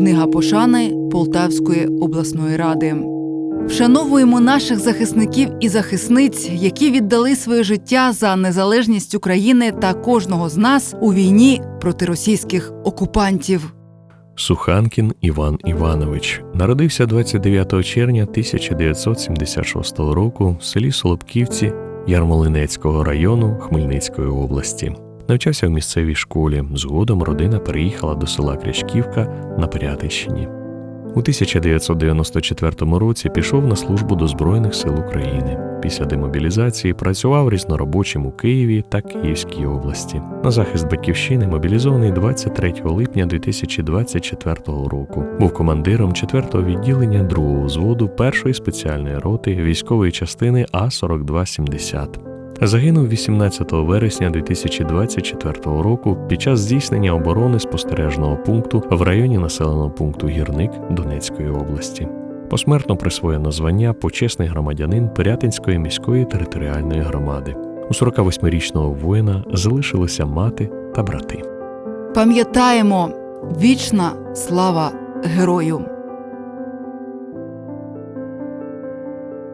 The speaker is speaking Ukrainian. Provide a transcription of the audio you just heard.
Книга пошани Полтавської обласної ради. Вшановуємо наших захисників і захисниць, які віддали своє життя за незалежність України та кожного з нас у війні проти російських окупантів. Суханкін Іван Іванович народився 29 червня 1976 року в селі Солобківці Ярмолинецького району Хмельницької області. Навчався в місцевій школі. Згодом родина переїхала до села Крячківка на Пирятищині. У 1994 році пішов на службу до Збройних сил України. Після демобілізації працював різноробочим у Києві та Київській області. На захист батьківщини мобілізований 23 липня 2024 року. Був командиром 4-го відділення 2-го взводу 1-ї спеціальної роти військової частини А 4270 Загинув 18 вересня 2024 року під час здійснення оборони спостережного пункту в районі населеного пункту Гірник Донецької області. Посмертно присвоєно звання почесний громадянин Пирятинської міської територіальної громади. У 48-річного воїна залишилися мати та брати. Пам'ятаємо вічна слава герою!